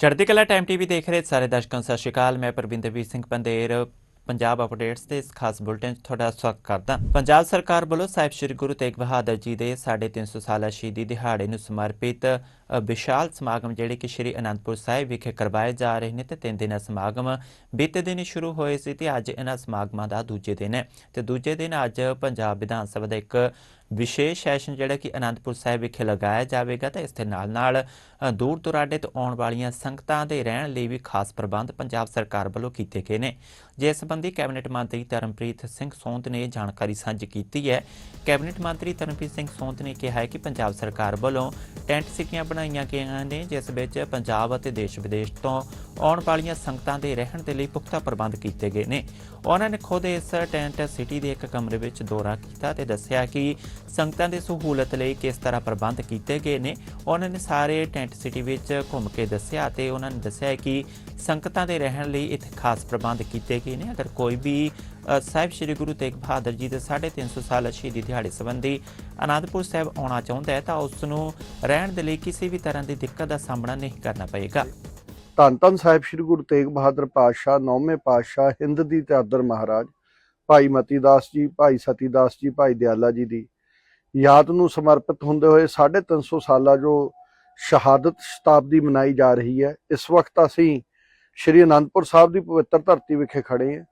ਚੜ੍ਹਦੀ ਕਲਾ time TV ਦੇਖ ਰਹੇ ਸਾਰੇ ਦਰਸ਼ਕਾਂ ਸਤਿ ਸ਼੍ਰੀ ਅਕਾਲ। ਮੈਂ ਪਰਵਿੰਦਰਵੀਰ ਸਿੰਘ ਪੰਦੇਰ, ਪੰਜਾਬ ਅਪਡੇਟਸ ਦੇ ਇਸ ਖਾਸ ਬੁਲੇਟਿਨ 'ਚ ਤੁਹਾਡਾ ਸਵਾਗਤ ਕਰਦਾ ਪੰਜਾਬ ਸਰਕਾਰ ਵੱਲੋਂ ਸਾਹਿਬ ਸ੍ਰੀ ਗੁਰੂ ਤੇਗ ਬਹਾਦਰ ਜੀ ਦੇ 350 ਸਾਲਾ ਸ਼ਹੀਦੀ ਦਿਹਾੜੇ ਨੂੰ ਸਮਰਪਿਤ ਵਿਸ਼ਾਲ ਸਮਾਗਮ ਜਿਹੜੇ ਕਿ ਸ਼੍ਰੀ ਅਨੰਦਪੁਰ ਸਾਹਿਬ ਵਿਖੇ ਕਰਵਾਏ ਜਾ ਰਹੇ ਨੇ ਤੇ ਤਿੰਨ ਦਿਨਾਂ ਸਮਾਗਮ ਬੀਤੇ ਦਿਨ ਹੀ ਸ਼ੁਰੂ ਹੋਏ ਸੀ ਤੇ ਅੱਜ ਇਹਨਾਂ ਸਮਾਗਮਾਂ ਦਾ ਦੂਜੇ ਦਿਨ ਹੈ ਤੇ ਦੂਜੇ ਦਿਨ ਅੱਜ ਪੰਜਾਬ ਵਿਧਾਨ ਸਭਾ ਦਾ ਇੱਕ ਵਿਸ਼ੇਸ਼ ਸੈਸ਼ਨ ਜਿਹੜਾ ਕਿ ਅਨੰਦਪੁਰ ਸਾਹਿਬ ਵਿਖੇ ਲਗਾਇਆ ਜਾਵੇਗਾ ਤੇ ਇਸ ਦੇ ਨਾਲ ਨਾਲ ਦੂਰ ਦੁਰਾਡੇ ਤੋਂ ਆਉਣ ਵਾਲੀਆਂ ਸੰਗਤਾਂ ਦੇ ਰਹਿਣ ਲਈ ਵੀ ਖਾਸ ਪ੍ਰਬੰਧ ਪੰਜਾਬ ਸਰਕਾਰ ਵੱਲੋਂ ਕੀਤੇ ਗਏ ਨੇ। ਜਿਸ ਸੰਬੰਧੀ ਕੈਬਨਿਟ ਮੰਤਰੀ ਧਰਮਪ੍ਰੀਤ ਸਿੰਘ ਸੌਂਦ ਨੇ ਜਾਣਕਾਰੀ ਸਾਂਝੀ ਕੀਤੀ ਹੈ। ਕੈਬਨਿਟ ਮੰਤਰੀ ਧਰਮਪ੍ਰੀਤ ਸਿੰਘ ਸੌਂਦ ਨੇ ਕਿਹਾ ਹੈ ਕਿ ਪੰਜਾਬ ਸਰਕਾਰ ਵੱਲੋਂ ਟੈਂਟ ਸਿਟੀਆਂ ਬਣਾਈਆਂ ਗਈਆਂ ਨੇ, ਜਿਸ ਵਿੱਚ ਪੰਜਾਬ ਅਤੇ ਦੇਸ਼ ਵਿਦੇਸ਼ ਤੋਂ ਆਉਣ ਵਾਲੀਆਂ ਸੰਗਤਾਂ ਦੇ ਰਹਿਣ ਦੇ ਲਈ ਪੁਖਤਾ ਪ੍ਰਬੰਧ ਕੀਤੇ ਗਏ ਨੇ। ਉਹਨਾਂ ਨੇ ਖੁਦ ਇਸ ਟੈਂਟ ਸਿਟੀ ਦੇ ਇੱਕ ਕਮਰੇ ਵਿੱਚ ਦੌਰਾ ਕੀਤਾ ਤੇ ਦੱਸਿਆ ਕਿ ਸੰਗਤਾਂ ਦੀ ਸਹੂਲਤ ਲਈ ਕਿਸ ਤਰ੍ਹਾਂ ਪ੍ਰਬੰਧ ਕੀਤੇ ਗਏ ਨੇ, ਉਹਨਾਂ ਨੇ ਸਾਰੇ ਟੈਂਟ ਸਿਟੀ ਵਿੱਚ ਘੁੰਮ ਕੇ ਦੱਸਿਆ ਤੇ ਉਹਨਾਂ ਨੇ ਦੱਸਿਆ ਕਿ ਸੰਗਤਾਂ ਦੇ ਰਹਿਣ ਲਈ ਇੱਥੇ ਖਾਸ ਪ੍ਰਬੰਧ ਕੀਤੇ ਗਏ ਨੇ। ਅਗਰ ਕੋਈ ਵੀ ਸਾਹਿਬ ਸ੍ਰੀ ਗੁਰੂ ਤੇਗ ਬਹਾਦਰ ਜੀ ਦੇ 350 ਸਾਲ ਸ਼ਹੀਦੀ ਦਿਹਾੜੇ ਸੰਬੰਧੀ ਅਨੰਦਪੁਰ ਸਾਹਿਬ ਆਉਣਾ ਚਾਹੁੰਦਾ ਹੈ ਤਾਂ ਉਸ ਨੂੰ ਰਹਿਣ ਦੇ ਲਈ ਕਿਸੇ ਵੀ ਤਰ੍ਹਾਂ ਦੀ ਦਿੱਕਤ ਦਾ ਸਾਹਮਣਾ ਨਹੀਂ ਕਰਨਾ ਪਏਗਾ। ਧੰਨ ਧੰਨ ਸਾਹਿਬ ਸ੍ਰੀ ਗੁਰੂ ਤੇਗ ਬਹਾਦਰ ਪਾਤਸ਼ਾਹ, ਨੌਵੇਂ ਪਾਤਸ਼ਾਹ ਹਿੰਦ ਦੀ ਚਾਦਰ ਮਹਾਰਾਜ, ਭਾਈ ਮਤੀ ਦਾਸ ਜੀ, ਭਾਈ ਸਤੀ ਦਾਸ ਜੀ, ਭਾਈ ਦਿਆਲਾ ਜੀ ਦੀ। ਯਾਦ ਨੂੰ ਸਮਰਪਿਤ ਹੁੰਦੇ ਹੋਏ 350 ਸਾਲਾ ਜੋ ਸ਼ਹਾਦਤ ਸ਼ਤਾਬਦੀ ਮਨਾਈ ਜਾ ਰਹੀ ਹੈ, ਇਸ ਵਕਤ ਅਸੀਂ ਸ੍ਰੀ ਅਨੰਦਪੁਰ ਸਾਹਿਬ ਦੀ ਪਵਿੱਤਰ ਧਰਤੀ ਵਿਖੇ ਖੜੇ ਹਾਂ।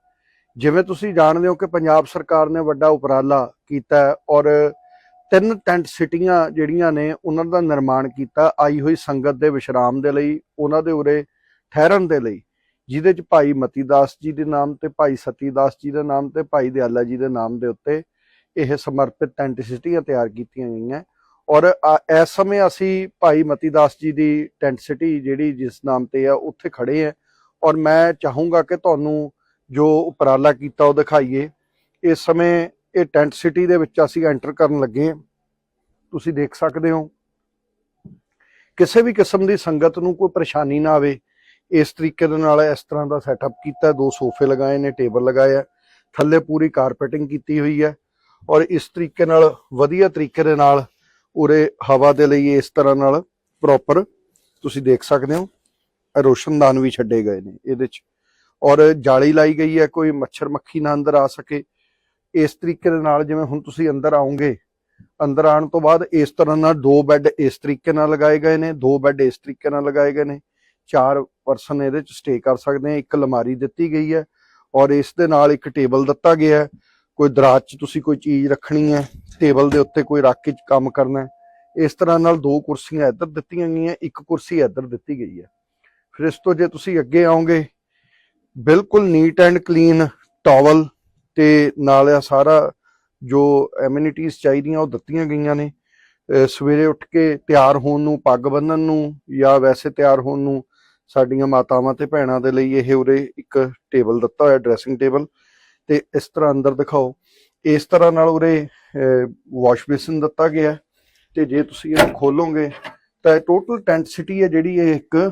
ਜਿਵੇਂ ਤੁਸੀਂ ਜਾਣਦੇ ਹੋ ਕਿ ਪੰਜਾਬ ਸਰਕਾਰ ਨੇ ਵੱਡਾ ਉਪਰਾਲਾ ਕੀਤਾ ਔਰ ਤਿੰਨ ਟੈਂਟ ਸਿਟੀਆਂ ਜਿਹੜੀਆਂ ਨੇ ਉਹਨਾਂ ਦਾ ਨਿਰਮਾਣ ਕੀਤਾ, ਆਈ ਹੋਈ ਸੰਗਤ ਦੇ ਵਿਸ਼ਰਾਮ ਦੇ ਲਈ, ਉਹਨਾਂ ਦੇ ਉਰੇ ਠਹਿਰਨ ਦੇ ਲਈ, ਜਿਹਦੇ ਚ ਭਾਈ ਮਤੀ ਦਾਸ ਜੀ ਦੇ ਨਾਮ ਤੇ, ਭਾਈ ਸਤੀ ਦਾਸ ਜੀ ਦੇ ਨਾਮ ਤੇ, ਭਾਈ ਦਿਆਲਾ ਜੀ ਦੇ ਨਾਮ ਦੇ ਉੱਤੇ ਇਹ ਸਮਰਪਿਤ ਟੈਂਟ ਸਿਟੀਆਂ ਤਿਆਰ ਕੀਤੀਆਂ ਗਈਆਂ। ਔਰ ਇਸ ਸਮੇਂ ਅਸੀਂ ਭਾਈ ਮਤੀ ਦਾਸ ਜੀ ਦੀ ਟੈਂਟ ਸਿਟੀ ਜਿਹੜੀ ਜਿਸ ਨਾਮ ਤੇ ਆ, ਉੱਥੇ ਖੜੇ ਆ ਔਰ ਮੈਂ ਚਾਹੂੰਗਾ ਕਿ ਤੁਹਾਨੂੰ ਜੋ ਉਪਰਾਲਾ ਕੀਤਾ ਉਹ ਦਿਖਾਈਏ। ਇਸ ਸਮੇਂ ਇਹ ਟੈਂਟ ਸਿਟੀ ਦੇ ਵਿੱਚ ਅਸੀਂ ਐਂਟਰ ਕਰਨ ਲੱਗੇ ਹਾਂ। ਤੁਸੀਂ ਦੇਖ ਸਕਦੇ ਹੋ। ਕਿਸੇ ਵੀ ਕਿਸਮ ਦੀ ਸੰਗਤ ਨੂੰ ਕੋਈ ਪਰੇਸ਼ਾਨੀ ਨਾ ਆਵੇ। ਇਸ ਤਰੀਕੇ ਦੇ ਨਾਲ ਇਸ ਤਰ੍ਹਾਂ ਦਾ ਸੈਟਅਪ ਕੀਤਾ। ਦੋ ਸੋਫੇ ਲਗਾਏ ਨੇ, ਟੇਬਲ ਲਗਾਇਆ। ਥੱਲੇ ਪੂਰੀ ਕਾਰਪੈਟਿੰਗ ਕੀਤੀ ਹੋਈ ਹੈ। ਔਰ ਇਸ ਤਰੀਕੇ ਨਾਲ, ਵਧੀਆ ਤਰੀਕੇ ਦੇ ਨਾਲ ਉਰੇ ਹਵਾ ਦੇ ਲਈ ਇਸ ਤਰ੍ਹਾਂ ਨਾਲ ਪ੍ਰੋਪਰ ਤੁਸੀਂ ਦੇਖ ਸਕਦੇ ਹੋ ਰੋਸ਼ਨਦਾਨ ਵੀ ਛੱਡੇ ਗਏ ਨੇ ਇਹਦੇ ਚ। ਔਰ ਜਾਲੀ ਲਾਈ ਗਈ ਹੈ, ਕੋਈ ਮੱਛਰ ਮੱਖੀ ਨਾ ਅੰਦਰ ਆ ਸਕੇ। ਇਸ ਤਰੀਕੇ ਦੇ ਨਾਲ ਜਿਵੇਂ ਹੁਣ ਤੁਸੀਂ ਅੰਦਰ ਆਉਂਗੇ, ਅੰਦਰ ਆਉਣ ਤੋਂ ਬਾਅਦ ਇਸ ਤਰ੍ਹਾਂ ਨਾਲ ਦੋ ਬੈੱਡ ਇਸ ਤਰੀਕੇ ਨਾਲ ਲਗਾਏ ਗਏ ਨੇ, ਦੋ ਬੈੱਡ ਇਸ ਤਰੀਕੇ ਨਾਲ ਲਗਾਏ ਗਏ ਨੇ। ਚਾਰ ਪਰਸਨ ਇਹਦੇ ਚ ਸਟੇ ਕਰ ਸਕਦੇ ਆ ਇੱਕ ਅਲਮਾਰੀ ਦਿੱਤੀ ਗਈ ਹੈ ਔਰ ਇਸ ਦੇ ਨਾਲ ਇੱਕ ਟੇਬਲ ਦਿੱਤਾ ਗਿਆ ਹੈ। ਕੋਈ ਦਰਾਜ 'ਚ ਤੁਸੀਂ ਕੋਈ ਚੀਜ਼ ਰੱਖਣੀ ਹੈ, ਟੇਬਲ ਦੇ ਉੱਤੇ ਕੋਈ ਰੱਖ ਕੇ ਕੰਮ ਕਰਨਾ ਹੈ, ਇਸ ਤਰ੍ਹਾਂ ਨਾਲ ਦੋ ਕੁਰਸੀਆਂ ਇੱਧਰ ਦਿੱਤੀਆਂ ਗਈਆਂ, ਇੱਕ ਕੁਰਸੀ ਇੱਧਰ ਦਿੱਤੀ ਗਈ ਹੈ। ਫਿਰ ਇਸ ਤੋਂ ਜੇ ਤੁਸੀਂ ਅੱਗੇ ਆਓਗੇ, ਬਿਲਕੁਲ ਨੀਟ ਐਂਡ ਕਲੀਨ ਟਾਵਲ ਤੇ ਨਾਲ ਇਹ ਸਾਰਾ ਜੋ ਐਮਿਨਿਟੀਜ਼ ਚਾਹੀਦੀਆਂ ਉਹ ਦਿੱਤੀਆਂ ਗਈਆਂ ਨੇ। ਸਵੇਰੇ ਉੱਠ ਕੇ ਤਿਆਰ ਹੋਣ ਨੂੰ, ਪੱਗ ਬੰਨਣ ਨੂੰ ਜਾਂ ਵੈਸੇ ਤਿਆਰ ਹੋਣ ਨੂੰ ਸਾਡੀਆਂ ਮਾਤਾਵਾਂ ਤੇ ਭੈਣਾਂ ਦੇ ਲਈ ਇਹ ਉਰੇ ਇੱਕ ਟੇਬਲ ਦਿੱਤਾ ਹੋਇਆ ਡਰੈਸਿੰਗ ਟੇਬਲ ਤੇ ਇਸ ਤਰ੍ਹਾਂ ਅੰਦਰ ਦਿਖਾਓ। ਇਸ ਤਰ੍ਹਾਂ ਨਾਲ ਉਰੇ ਵਾਸ਼ ਬੇਸਿਨ ਦਿੱਤਾ ਗਿਆ। ਹੈ ਤੇ ਜੇ ਤੁਸੀਂ ਇਹਨੂੰ ਖੋਲੋਗੇ, ਤਾਂ ਇਹ ਟੋਟਲ ਟੈਂਟ ਸਿਟੀ ਹੈ ਜਿਹੜੀ ਇਹ ਇੱਕ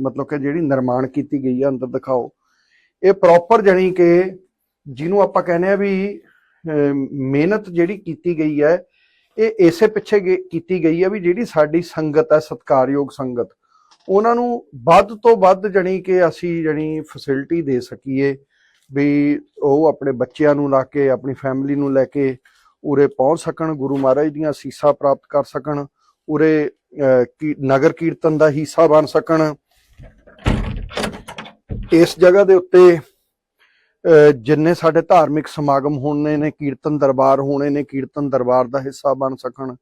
ਮਤਲਬ ਕਿ ਜਿਹੜੀ ਨਿਰਮਾਣ ਕੀਤੀ ਗਈ ਹੈ ਅੰਦਰ ਦਿਖਾਓ। ਇਹ ਪ੍ਰੋਪਰ ਜਾਨੀ ਕਿ ਜਿਹਨੂੰ ਆਪਾਂ ਕਹਿੰਦੇ ਆ ਵੀ ਮਿਹਨਤ ਜਿਹੜੀ ਕੀਤੀ ਗਈ ਹੈ, ਇਹ ਇਸੇ ਪਿੱਛੇ ਗੇ- ਕੀਤੀ ਗਈ ਹੈ ਵੀ ਜਿਹੜੀ ਸਾਡੀ ਸੰਗਤ ਹੈ, ਸਤਿਕਾਰਯੋਗ ਸੰਗਤ। ਉਹਨਾਂ ਨੂੰ ਵੱਧ ਤੋਂ ਵੱਧ ਜਣੀ ਕਿ ਅਸੀਂ ਜਣੀ ਫੈਸਿਲਿਟੀ ਦੇ ਸਕੀਏ। ਵੀ ਉਹ ਆਪਣੇ ਬੱਚਿਆਂ ਨੂੰ ਲਾ ਕੇ ਆਪਣੀ ਫੈਮਿਲੀ ਨੂੰ ਲੈ ਕੇ ਉਰੇ ਪਹੁੰਚ ਸਕਣ ਗੁਰੂ ਮਹਾਰਾਜ ਦੀਆਂ ਅਸੀਸਾਂ ਪ੍ਰਾਪਤ ਕਰ ਸਕਣ ਉਰੇ ਅਹ, ਕੀ ਨਗਰ ਕੀਰਤਨ ਦਾ ਹਿੱਸਾ ਬਣ ਸਕਣ। ਇਸ ਜਗ੍ਹਾ ਦੇ ਉੱਤੇ ਅਹ, ਜਿੰਨੇ ਸਾਡੇ ਧਾਰਮਿਕ ਸਮਾਗਮ ਹੋਣੇ ਨੇ ਕੀਰਤਨ ਦਰਬਾਰ ਹੋਣੇ ਨੇ ਕੀਰਤਨ ਦਰਬਾਰ ਦਾ ਹਿੱਸਾ ਬਣ ਸਕਣ।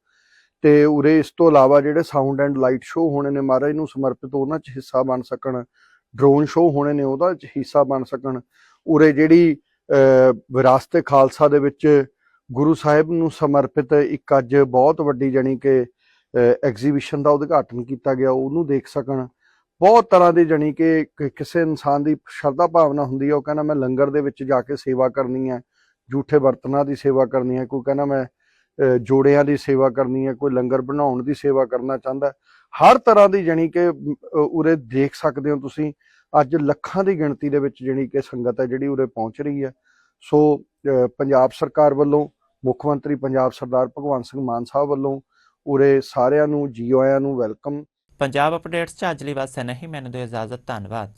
ਤੇ ਉਰੇ ਇਸ ਤੋਂ ਇਲਾਵਾ ਜਿਹੜੇ ਸਾਊਂਡ ਐਂਡ ਲਾਈਟ ਸ਼ੋਅ ਹੋਣੇ ਨੇ ਮਹਾਰਾਜ ਨੂੰ ਸਮਰਪਿਤ ਉਹਨਾਂ 'ਚ ਹਿੱਸਾ ਬਣ ਸਕਣ। ਡਰੋਨ ਸ਼ੋਅ ਹੋਣੇ ਨੇ ਉਹਦਾ 'ਚ ਹਿੱਸਾ ਬਣ ਸਕਣ। ਉਰੇ ਜਿਹੜੀ ਵਿਰਾਸਤ ਖਾਲਸਾ ਦੇ ਵਿੱਚ ਗੁਰੂ ਸਾਹਿਬ ਨੂੰ ਸਮਰਪਿਤ ਇੱਕ ਅੱਜ ਬਹੁਤ ਵੱਡੀ ਜਾਣੀ ਕਿ ਐਗਜ਼ੀਬਿਸ਼ਨ ਦਾ ਉਦਘਾਟਨ ਕੀਤਾ ਗਿਆ, ਉਹਨੂੰ ਦੇਖ ਸਕਣ। ਬਹੁਤ ਤਰ੍ਹਾਂ ਦੀ ਜਾਣੀ ਕਿ ਕਿਸੇ ਇਨਸਾਨ ਦੀ ਸ਼ਰਧਾ ਭਾਵਨਾ ਹੁੰਦੀ ਹੈ, ਉਹ ਕਹਿੰਦਾ ਮੈਂ ਲੰਗਰ ਦੇ ਵਿੱਚ ਜਾ ਕੇ ਸੇਵਾ ਕਰਨੀ ਹੈ ਝੂਠੇ ਬਰਤਨਾਂ ਦੀ ਸੇਵਾ ਕਰਨੀ ਹੈ, ਕੋਈ ਕਹਿੰਦਾ ਮੈਂ ਜੋੜਿਆਂ ਦੀ ਸੇਵਾ ਕਰਨੀ ਹੈ, ਕੋਈ ਲੰਗਰ ਬਣਾਉਣ ਦੀ ਸੇਵਾ ਕਰਨਾ ਚਾਹੁੰਦਾ ਹਰ ਤਰ੍ਹਾਂ ਦੀ ਜਾਣੀ ਕਿ ਉਰੇ ਦੇਖ ਸਕਦੇ ਹੋ ਤੁਸੀਂ। ਅੱਜ ਲੱਖਾਂ ਦੀ ਗਿਣਤੀ ਦੇ ਵਿੱਚ ਜਿਹੜੀ ਕਿ ਸੰਗਤ ਹੈ ਜਿਹੜੀ ਉਰੇ ਪਹੁੰਚ ਰਹੀ ਹੈ। ਸੋ ਪੰਜਾਬ ਸਰਕਾਰ ਵੱਲੋਂ, ਮੁੱਖ ਮੰਤਰੀ ਪੰਜਾਬ ਸਰਦਾਰ ਭਗਵੰਤ ਸਿੰਘ ਮਾਨ ਸਾਹਿਬ ਵੱਲੋਂ ਉਰੇ ਸਾਰਿਆਂ ਨੂੰ ਜੀ ਆਇਆਂ ਨੂੰ ਵੈਲਕਮ। ਪੰਜਾਬ ਅਪਡੇਟਸ ਚ ਅੱਜ ਲਈ ਬਸ ਨਹੀਂ ਮੈਨੂੰ ਦਿਓ ਇਜਾਜ਼ਤ। ਧੰਨਵਾਦ।